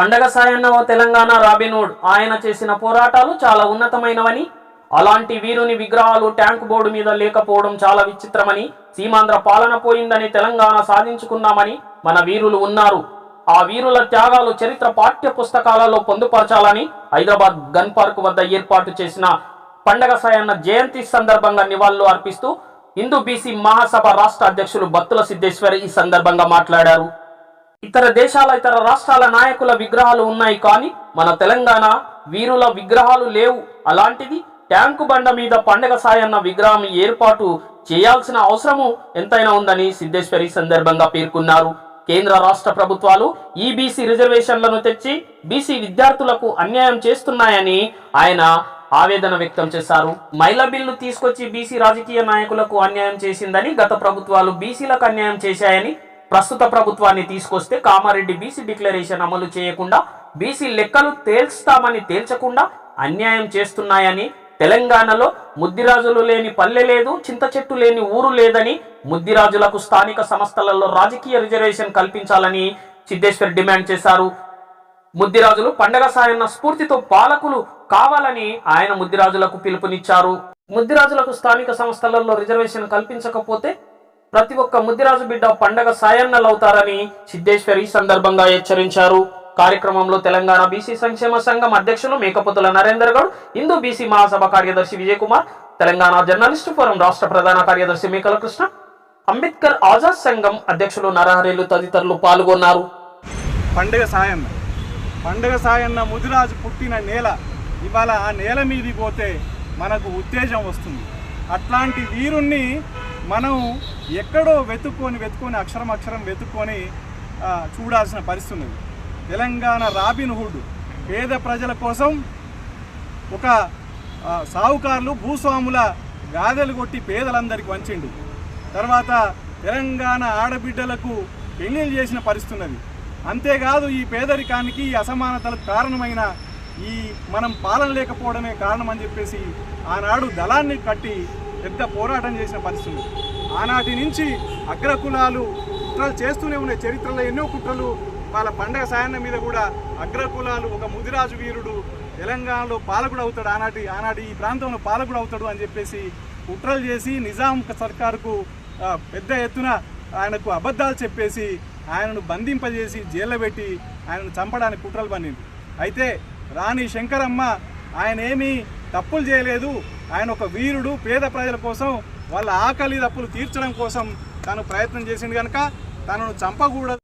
పండగ సాయన్న ఓ తెలంగాణ రాబిన్వుడ్ ఆయన చేసిన పోరాటాలు చాలా ఉన్నతమైనవని అలాంటి వీరుని విగ్రహాలు ట్యాంక్ బోర్డు మీద లేకపోవడం చాలా విచిత్రమని సీమాంధ్ర పాలన పోయిందని తెలంగాణ సాధించుకున్నామని మన వీరులు ఉన్నారు. ఆ వీరుల త్యాగాలు చరిత్ర పాఠ్య పుస్తకాలలో పొందుపరచాలని హైదరాబాద్ గన్ పార్క్ వద్ద ఏర్పాటు చేసిన పండగ సాయన్న జయంతి సందర్భంగా నివాళులు అర్పిస్తూ హిందూ బీసీ మహాసభ రాష్ట్ర అధ్యక్షులు బత్తుల సిద్ధేశ్వర్ ఈ సందర్భంగా మాట్లాడారు. ఇతర దేశాల ఇతర రాష్ట్రాల నాయకుల విగ్రహాలు ఉన్నాయి కానీ మన తెలంగాణ వీరుల విగ్రహాలు లేవు. అలాంటిది ట్యాంకు బండ మీద పండగ సాయన్న విగ్రహం ఏర్పాటు చేయాల్సిన అవసరము ఎంతైనా ఉందని సిద్ధేశ్వరి సందర్భంగా పేర్కొన్నారు. కేంద్ర రాష్ట్ర ప్రభుత్వాలు ఈ బీసీ రిజర్వేషన్లను తెచ్చి బీసీ విద్యార్థులకు అన్యాయం చేస్తున్నాయని ఆయన ఆవేదన వ్యక్తం చేశారు. మైల బిల్లు తీసుకొచ్చి బీసీ రాజకీయ నాయకులకు అన్యాయం చేసిందని గత ప్రభుత్వాలు బీసీలకు అన్యాయం చేశాయని ప్రస్తుత ప్రభుత్వాన్ని తీసుకొస్తే కామారెడ్డి బీసీ డిక్లరేషన్ అమలు చేయకుండా బీసీ లెక్కలు తేల్స్తామని తేల్చకుండా అన్యాయం చేస్తున్నాయని తెలంగాణలో ముద్దిరాజులు లేని పల్లె లేదు చింత చెట్టు లేని ఊరు లేదని ముద్దిరాజులకు స్థానిక సంస్థలలో రాజకీయ రిజర్వేషన్ కల్పించాలని సిద్ధేశ్వర్ డిమాండ్ చేశారు. ముద్దిరాజులు పండగ సాయన్న స్ఫూర్తితో పాలకులు కావాలని ఆయన ముద్దిరాజులకు పిలుపునిచ్చారు. ముద్దిరాజులకు స్థానిక సంస్థలలో రిజర్వేషన్ కల్పించకపోతే ప్రతి ఒక్క ముద్దిరాజు బిడ్డ పండగ సాయన్నలవుతారని సిద్ధేశ్వర్ ఈ సందర్భంగా హెచ్చరించారు. కార్యక్రమంలో తెలంగాణ బీసీ సంక్షేమ సంఘం అధ్యక్షులు మేకపుతుల నరేందర్ గౌడ్ హిందూ బీసీ మహాసభ కార్యదర్శి విజయ్ కుమార్ తెలంగాణ జర్నలిస్టు ఫోరం రాష్ట్ర ప్రధాన కార్యదర్శి మేకల కృష్ణ అంబేద్కర్ ఆజాద్ సంఘం అధ్యక్షులు నరహరిలు తదితరులు పాల్గొన్నారు. పండగ సాయన్న పండగ సాయన్న ముదిరాజు పుట్టిన నేల ఇవాళ ఆ నేల మీది పోతే మనకు ఉత్తేజం వస్తుంది. అట్లాంటి వీరుణ్ణి మనం ఎక్కడో వెతుక్కొని వెతుక్కొని అక్షరం అక్షరం వెతుక్కొని చూడాల్సిన పరిస్థితి ఉన్నది. తెలంగాణ రాబిన్ హుడ్ పేద ప్రజల కోసం ఒక సాహుకారులు సావుకారులు భూస్వాముల గాదెలు కొట్టి పేదలందరికీ వంచిండు. తర్వాత తెలంగాణ ఆడబిడ్డలకు పెళ్ళిళ్ళు చేసిన పరిస్థితి ఉన్నది. అంతేకాదు ఈ పేదరికానికి ఈ అసమానతలకు కారణమైన ఈ మనం పాలన లేకపోవడమే కారణం అని చెప్పేసి ఆనాడు దళాన్ని కట్టి పెద్ద పోరాటం చేసిన పరిస్థితులు. ఆనాటి నుంచి అగ్రకులాలు కుట్రలు చేస్తూనే ఉన్నాయి చరిత్రలో ఎన్నో కుట్రలు వాళ్ళ పండగ సాయన్న మీద కూడా అగ్రకులాలు ఒక ముదిరాజు వీరుడు తెలంగాణలో పాలకుడు అవుతాడు. ఆనాటి ఆనాటి ఈ ప్రాంతంలో పాలకుడు అవుతాడు అని చెప్పేసి కుట్రలు చేసి నిజాం సర్కారుకు పెద్ద ఎత్తున ఆయనకు అబద్ధాలు చెప్పేసి ఆయనను బంధింపజేసి జైల్లో పెట్టి ఆయనను చంపడానికి కుట్రలు పండింది అయితే రాణి శంకరమ్మ ఆయన ఏమీ తప్పులు చేయలేదు. ఆయన ఒక వీరుడు పేద ప్రజల కోసం వాళ్ళ ఆకలి తప్పులు తీర్చడం కోసం తాను ప్రయత్నం చేసిండు కనుక తనను చంపకూడదు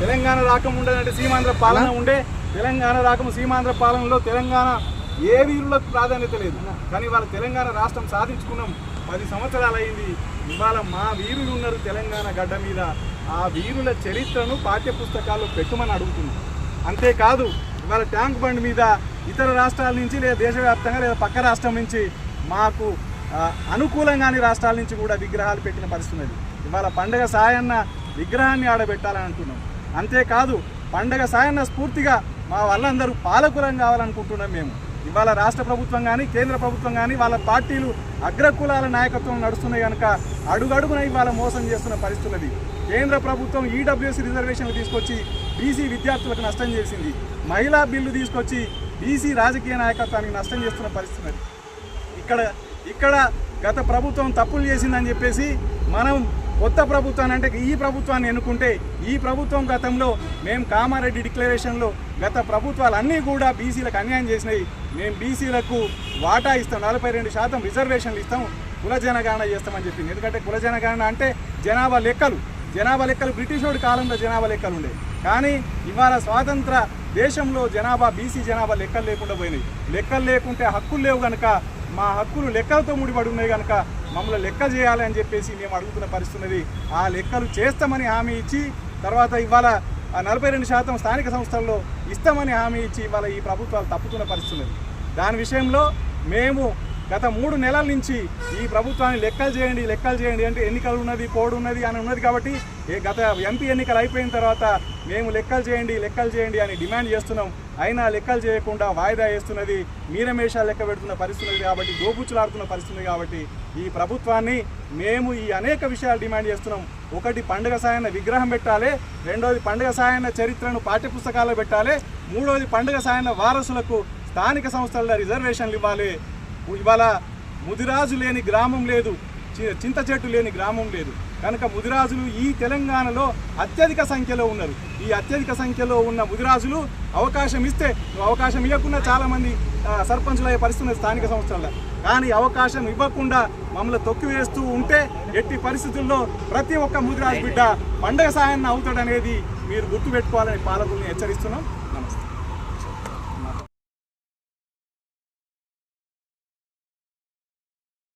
తెలంగాణ రాకముండే అంటే సీమాంధ్ర పాలన ఉండే. తెలంగాణ రాకము సీమాంధ్ర పాలనలో తెలంగాణ ఏ వీరులకు ప్రాధాన్యత లేదు. కానీ వాళ్ళ తెలంగాణ రాష్ట్రం సాధించుకున్నాం. పది సంవత్సరాలు అయింది. ఇవాళ మా వీరులు ఉన్నారు తెలంగాణ గడ్డ మీద. ఆ వీరుల చరిత్రను పాఠ్య పుస్తకాల్లో పెట్టమని అడుగుతున్నాం. అంతేకాదు ఇవాళ ట్యాంక్ బండ్ మీద ఇతర రాష్ట్రాల నుంచి లేదా దేశవ్యాప్తంగా లేదా పక్క రాష్ట్రం నుంచి మాకు అనుకూలంగాని రాష్ట్రాల నుంచి కూడా విగ్రహాలు పెట్టిన పరిస్థితి ఉన్నది. ఇవాళ పండగ సాయన్న విగ్రహాన్ని ఆడబెట్టాలని అంటున్నాం అంతేకాదు పండగ సాయన్న స్ఫూర్తిగా మా వాళ్ళందరూ పాలకులం కావాలనుకుంటున్నాం మేము. ఇవాళ రాష్ట్ర ప్రభుత్వం కానీ కేంద్ర ప్రభుత్వం కానీ వాళ్ళ పార్టీలు అగ్రకులాల నాయకత్వం నడుస్తున్నాయి కనుక అడుగడుగున ఇవాళ మోసం చేస్తున్న పరిస్థితులది కేంద్ర ప్రభుత్వం ఈడబ్ల్యూసీ రిజర్వేషన్లు తీసుకొచ్చి బీసీ విద్యార్థులకు నష్టం చేసింది. మహిళా బిల్లు తీసుకొచ్చి బీసీ రాజకీయ నాయకత్వానికి నష్టం చేస్తున్న పరిస్థితి ఇక్కడ ఇక్కడ గత ప్రభుత్వం తప్పులు చేసిందని చెప్పేసి మనం కొత్త ప్రభుత్వాన్ని అంటే ఈ ప్రభుత్వాన్ని ఎన్నుకుంటే ఈ ప్రభుత్వం గతంలో మేము కామారెడ్డి డిక్లరేషన్లో గత ప్రభుత్వాలు అన్నీ కూడా బీసీలకు అన్యాయం చేసినాయి మేము బీసీలకు వాటా ఇస్తాం నలభై రెండు శాతం రిజర్వేషన్లు ఇస్తాం కుల జనగణన చేస్తామని చెప్పింది. ఎందుకంటే కుల జనగణన అంటే జనాభా లెక్కలు. జనాభా లెక్కలు బ్రిటిష్ వాడి కాలంలో జనాభా లెక్కలు ఉండే కానీ ఇవాళ స్వాతంత్ర దేశంలో జనాభా బీసీ జనాభా లెక్కలు లేకుండా పోయినాయి. లెక్కలు లేకుంటే హక్కులు లేవు కనుక మా హక్కులు లెక్కలతో ముడిపడి ఉన్నాయి కనుక మమ్మల్ని లెక్క చేయాలి అని చెప్పేసి మేము అడుగుతున్న పరిస్థితున్నది ఆ లెక్కలు చేస్తామని హామీ ఇచ్చి తర్వాత ఇవాళ నలభై రెండు శాతం స్థానిక సంస్థల్లో ఇస్తామని హామీ ఇచ్చి ఇవాళ ఈ ప్రభుత్వాలు తప్పుతున్న పరిస్థితున్నది దాని విషయంలో మేము గత మూడు నెలల నుంచి ఈ ప్రభుత్వాన్ని లెక్కలు చేయండి లెక్కలు చేయండి అంటే ఎన్నికలు ఉన్నది పోడు ఉన్నది అని ఉన్నది కాబట్టి గత ఎంపీ ఎన్నికలు అయిపోయిన తర్వాత మేము లెక్కలు చేయండి లెక్కలు చేయండి అని డిమాండ్ చేస్తున్నాం. అయినా లెక్కలు చేయకుండా వాయిదా వేస్తున్నది మీరమేషాలు లెక్క పెడుతున్న పరిస్థితి కాబట్టి గోపుచ్చులాడుతున్న పరిస్థితి కాబట్టి ఈ ప్రభుత్వాన్ని మేము ఈ అనేక విషయాలు డిమాండ్ చేస్తున్నాం. ఒకటి పండుగ సాయన విగ్రహం పెట్టాలి రెండోది పండుగ సాయన చరిత్రను పాఠ్యపుస్తకాల్లో పెట్టాలి మూడోది పండుగ సాయన వారసులకు స్థానిక సంస్థల రిజర్వేషన్లు ఇవ్వాలి. ఇవాళ ముదిరాజు లేని గ్రామం లేదు. చి- చింత చెట్టు లేని గ్రామం లేదు. కనుక ముదిరాజులు ఈ తెలంగాణలో అత్యధిక సంఖ్యలో ఉన్నారు. ఈ అత్యధిక సంఖ్యలో ఉన్న ముదిరాజులు అవకాశం ఇస్తే అవకాశం ఇవ్వకుండా చాలామంది ఆ, సర్పంచులు అయ్యే పరిస్థితి స్థానిక సంస్థల్లో. కానీ అవకాశం ఇవ్వకుండా మమ్మల్ని తొక్కివేస్తూ ఉంటే ఎట్టి పరిస్థితుల్లో ప్రతి ఒక్క ముదిరాజు బిడ్డ పండగ సాయాన్ని అవుతాడనేది మీరు గుర్తుపెట్టుకోవాలని పాలకుల్ని హెచ్చరిస్తున్నాం.